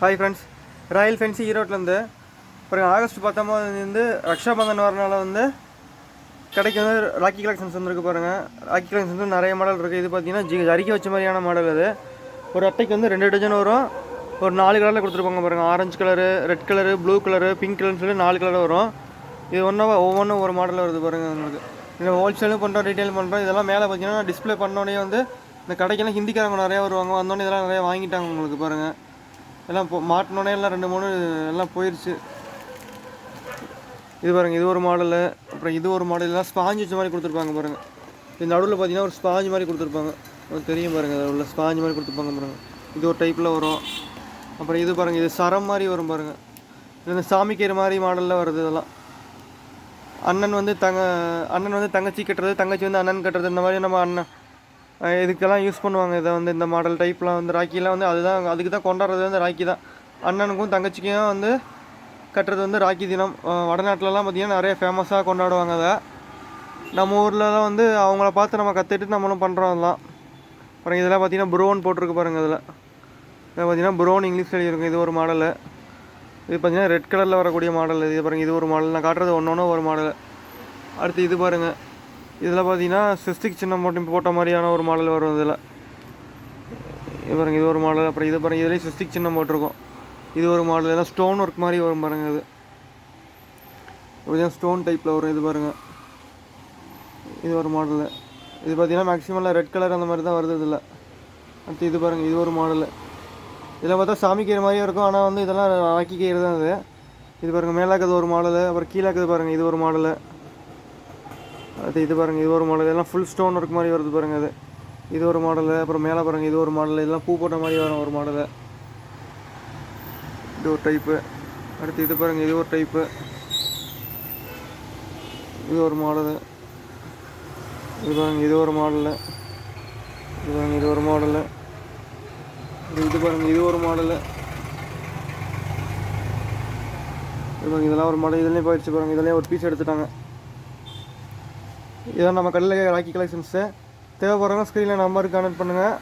Hi friends royal fancy ஈரோட்லேருந்து அப்புறம் August பத்தொம்போதுலேருந்து Rakshabandhan வரனால வந்து கடைக்கு வந்து ராக்கி கலெக்ஷன்ஸ் வந்துருக்கு பாருங்கள் ராக்கி கலெக்ஷன்ஸ் வந்து நிறைய மாடல் இருக்குது இது பார்த்தீங்கன்னா ஜி அறிக்கை வச்ச மாதிரியான மாடல் அது. ஒரு அட்டைக்கு வந்து ரெண்டு டஜன் வரும். ஒரு நாலு கலரில் கொடுத்துருப்பாங்க பாருங்கள் orange colour red colour blue colour pink கலர்னு சொல்லி நாலு கலர் வரும். இது ஒன்றா ஒவ்வொன்றும் ஒரு மாடலில் வருது பாருங்கள் உங்களுக்கு. இதில் ஹோல்சேலும் பண்ணுறோம் ரீட்டைல் பண்ணுறோம் இதெல்லாம் மேலே பார்த்தீங்கன்னா டிஸ்ப்ளே பண்ணோடனே வந்து இந்த கடைக்கெல்லாம் ஹிந்திக்காரங்க நிறையா வருவாங்க. வந்தோடனே இதெல்லாம் நிறையா வாங்கிட்டாங்க உங்களுக்கு பாருங்கள் எல்லாம் இப்போ மாட்டினோடனே எல்லாம் ரெண்டு மூணு எல்லாம் போயிடுச்சு இது பாருங்க இது ஒரு மாடலு அப்புறம் இது ஒரு மாடல் எல்லாம் ஸ்பாஞ்சு வச்ச மாதிரி கொடுத்துருப்பாங்க பாருங்க. இது நடுவில் பார்த்தீங்கன்னா ஒரு ஸ்பாஞ்சு மாதிரி கொடுத்துருப்பாங்க. தெரியும் பாருங்க அதில் உள்ள ஸ்பாஞ்சு மாதிரி கொடுத்துருப்பாங்க பாருங்க. இது ஒரு டைப்பில் வரும். அப்புறம் இது பாருங்க இது சரம் மாதிரி வரும் பாருங்க. இது வந்து சாமிக்கீரை மாதிரி மாடலில் வருது இதெல்லாம். அண்ணன் வந்து தங்க அண்ணன் வந்து தங்கச்சி கட்டுறது தங்கச்சி வந்து அண்ணன் கட்டுறது இந்த மாதிரி நம்ம அண்ணன் இதுக்கெல்லாம் யூஸ் பண்ணுவாங்க. இதை வந்து இந்த மாடல் டைப்லாம் வந்து ராக்கிலாம் வந்து அதுதான் அதுக்கு தான் கொண்டாடுறது வந்து ராக்கி தான். அண்ணனுக்கும் தங்கச்சிக்கும் வந்து கட்டுறது வந்து ராக்கி தினம். வடநாட்டிலலாம் பார்த்திங்கன்னா நிறைய ஃபேமஸாக கொண்டாடுவாங்க அதை. நம்ம ஊர்லலாம் வந்து அவங்கள பார்த்து நம்ம கற்றுட்டு நம்மளும் பண்ணுறோம் அதெல்லாம். அப்புறம் இதெல்லாம் பார்த்தீங்கன்னா ப்ரோன் போட்டிருக்கு பாருங்கள் இதில். இதில் பார்த்தீங்கன்னா ப்ரோன் இங்கிலீஷ் எழுதியிருக்கும் இது ஒரு மாடலு இது பார்த்தீங்கன்னா ரெட் கலரில் வரக்கூடிய மாடல் இது பாருங்கள் இது ஒரு மாடல் நான் காட்டுறது ஒன்று ஒன்று ஒரு மாடல் அடுத்து இது பாருங்கள் இதில் பார்த்தீங்கன்னா சிஸ்டிக் சின்னம் மட்டும் போட்ட மாதிரியான ஒரு மாடல் வரும் இதில். இது பாருங்க இது ஒரு மாடல். அப்புறம் இது பாருங்கள் இதுலேயும் சிஸ்டிக் சின்னம் போட்டிருக்கோம். இது ஒரு மாடல். எல்லாம் ஸ்டோன் ஒர்க் மாதிரி வரும் பாருங்க இது. அப்படிதான் ஸ்டோன் டைப்பில் வரும் இது பாருங்க. இது ஒரு மாடலு. இது பார்த்தீங்கன்னா மேக்ஸிமம்லாம் ரெட் கலர் அந்த மாதிரி தான் வருது இதில். அடுத்து இது பாருங்க இது ஒரு மாடலு. இதில் பார்த்தா சாமி கீரை மாதிரியும் இருக்கும். ஆனால் வந்து இதெல்லாம் ராக்கி கீரை தான் இது. இது பாருங்கள் மேலே ஒரு மாடலு. அப்புறம் கீழே பாருங்கள் இது ஒரு மாடலு. அது இது பாருங்கள் இது ஒரு மாடல் எல்லாம் ஃபுல் ஸ்டோன் ஒர்க் மாதிரி வருது பாருங்கள் அது. இது ஒரு மாடலு அப்புறம் மேலே பாருங்கள் இது ஒரு மாடல் இதெல்லாம் பூ போட்ட மாதிரி வரும் ஒரு மாடலு இது ஒரு டைப்பு அடுத்து இது பாருங்கள் இது ஒரு டைப்பு இது ஒரு மாடலு இது பாருங்கள் இது ஒரு மாடலு இது பாருங்கள் இது ஒரு மாடலு இது பாருங்கள் இது ஒரு மாடலு இது பாருங்கள் இதெல்லாம் ஒரு மாடல் இதுலேயே போயிடுச்சு பாருங்கள் இதுலேயும் ஒரு பீஸ் எடுத்துட்டாங்க. இதான் நம்ம கடையில் ராக்கி கலெக்ஷன்ஸு. தேவைப்படுறவங்க ஸ்க்ரீனில் நம்பருக்கு கனெக்ட் பண்ணுங்கள்